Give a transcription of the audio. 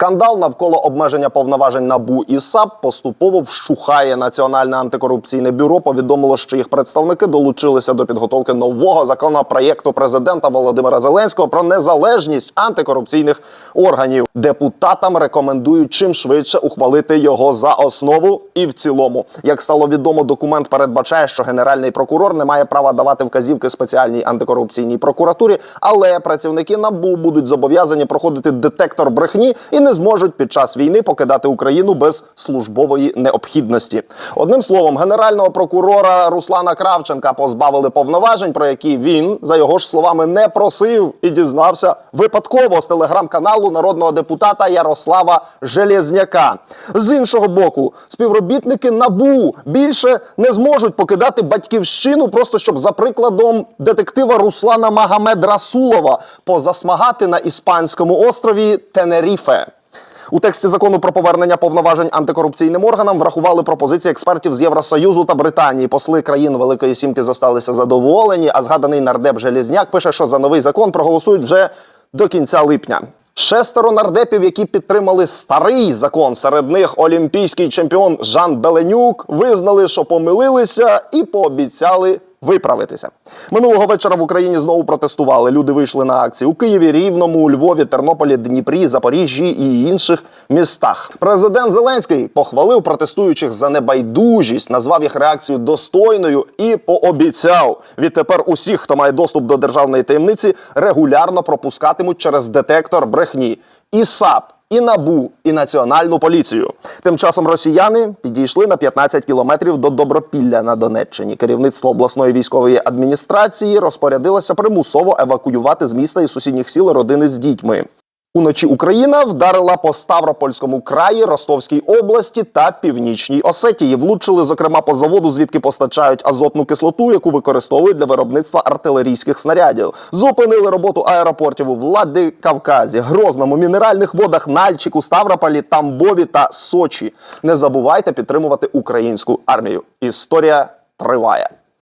Скандал навколо обмеження повноважень НАБУ і САП поступово вщухає. Національне антикорупційне бюро повідомило, що їх представники долучилися до підготовки нового законопроєкту президента Володимира Зеленського про незалежність антикорупційних органів. Депутатам рекомендують чим швидше ухвалити його за основу і в цілому. Як стало відомо, документ передбачає, що генеральний прокурор не має права давати вказівки спеціальній антикорупційній прокуратурі, але працівники НАБУ будуть зобов'язані проходити детектор брехні і не зможуть під час війни покидати Україну без службової необхідності. Одним словом, генерального прокурора Руслана Кравченка позбавили повноважень, про які він, за його ж словами, не просив і дізнався випадково з телеграм-каналу народного депутата Ярослава Железняка. З іншого боку, співробітники НАБУ більше не зможуть покидати батьківщину, просто щоб за прикладом детектива Руслана Магомед Расулова позасмагати на іспанському острові Тенеріфе. У тексті закону про повернення повноважень антикорупційним органам врахували пропозиції експертів з Євросоюзу та Британії. Посли країн Великої Сімки зосталися задоволені. А згаданий нардеп Желізняк пише, що за новий закон проголосують вже до кінця липня. Шестеро нардепів, які підтримали старий закон, серед них олімпійський чемпіон Жан Беленюк, визнали, що помилилися, і пообіцяли виправитися. Минулого вечора в Україні знову протестували. Люди вийшли на акції у Києві, Рівному, Львові, Тернополі, Дніпрі, Запоріжжі і інших містах. Президент Зеленський похвалив протестуючих за небайдужість, назвав їх реакцію достойною і пообіцяв відтепер усіх, хто має доступ до державної таємниці, регулярно пропускатимуть через детектор брехні і САП і набу, і національну поліцію. Тим часом росіяни підійшли на 15 кілометрів до Добропілля на Донеччині. Керівництво обласної військової адміністрації розпорядилося примусово евакуювати з міста і сусідніх сіл родини з дітьми. Уночі Україна вдарила по Ставропольському краї, Ростовській області та Північній Осетії. Влучили, зокрема, по заводу, звідки постачають азотну кислоту, яку використовують для виробництва артилерійських снарядів. Зупинили роботу аеропортів у Владикавказі, Грозному, мінеральних водах, Нальчику, Ставрополі, Тамбові та Сочі. Не забувайте підтримувати українську армію. Історія триває.